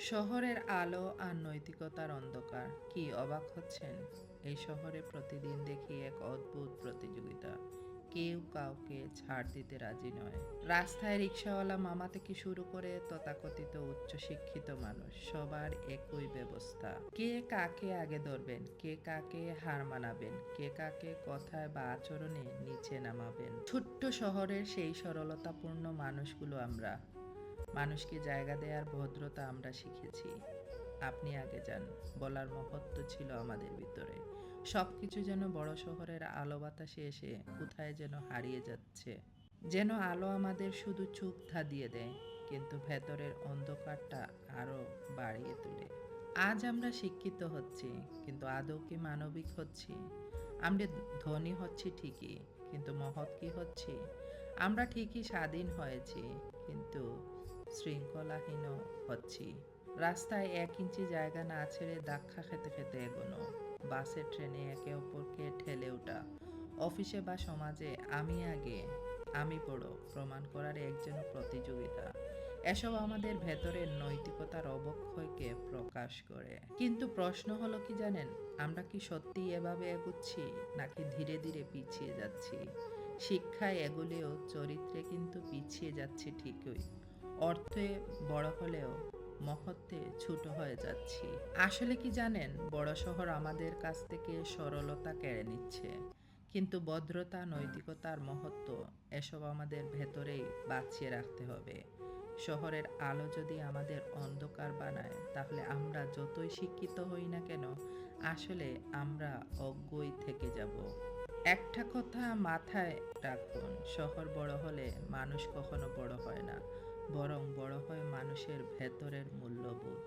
শহরের আলো আর নৈতিকতার অন্ধকার। কি অবাক হচ্ছেন? এই শহরে প্রতিদিন দেখি এক অদ্ভুত প্রতিযোগিতা। কেউ কাউকে ছাড় দিতে রাজি নয়। রাস্তায় রিক্সাওয়ালা মামা থেকে শুরু করে তথাকথিত উচ্চশিক্ষিত মানুষ, সবার একই ব্যবস্থা। কে কাকে আগে ধরবেন? কে কাকে হার মানাবেন? কে কাকে কথায় বা আচরণে নিচে নামাবেন? ছোট্ট শহরের সেই সরলতাপূর্ণ মানুষগুলো আমরা। মানুষকে জায়গা দেওয়ার ভদ্রতা আমরা শিখেছি। আপনি আগে যান, বলার মহত্ব ছিল আমাদের ভিতরে। সব কিছু যেন বড় শহরের আলো বাতাসে এসে কোথায় যেন হারিয়ে যাচ্ছে। যেন আলো আমাদের শুধু চোখ ধাঁধিয়ে দেয়, কিন্তু ভেতরের অন্ধকারটা আরও বাড়িয়ে তোলে। আজ আমরা শিক্ষিত হচ্ছি, কিন্তু আদৌ কি মানবিক হচ্ছি? আমরা ধনী হচ্ছি ঠিকই, কিন্তু মহৎ কি হচ্ছি? আমরা ঠিকই স্বাধীন হয়েছি, কিন্তু শৃঙ্খলাহীন হচ্ছি। রাস্তায় এক ইঞ্চি জায়গা না ছেড়ে ধাক্কা খেতে খেতে এগোনো। বাসে ট্রেনে একে অপরকে ঠেলে ওঠা। অফিসে বা সমাজে আমি আগে, আমি বড় প্রমাণ করার একজন প্রতিযোগিতা। এসব আমাদের ভেতরের নৈতিকতার অবক্ষয়কে প্রকাশ করে। কিন্তু প্রশ্ন হলো কি জানেন, আমরা কি সত্যি এভাবে এগুচ্ছি, নাকি ধীরে ধীরে পিছিয়ে যাচ্ছি? শিক্ষায় এগুলেও চরিত্রে কিন্তু পিছিয়ে যাচ্ছে ঠিকই। অর্থে বড় হলেও মহত্বে ছোট হয়ে যাচ্ছি। আসলে কি জানেন, বড় শহর আমাদের কাছ থেকে সরলতা কেড়ে নিচ্ছে। কিন্তু ভদ্রতা, নৈতিকতার মহত্ব এসব আমাদের ভেতরেই বাঁচিয়ে রাখতে হবে। শহরের আলো যদি আমাদের অন্ধকার বানায়, তাহলে আমরা যতই শিক্ষিত হই না কেন, আসলে আমরা অজ্ঞই থেকে যাব। একটা কথা মাথায় রাখুন, শহর বড় হলে মানুষ কখনো বড় হয় না। বরং বড় হয় মানুষের ভেতরের মূল্যবোধ।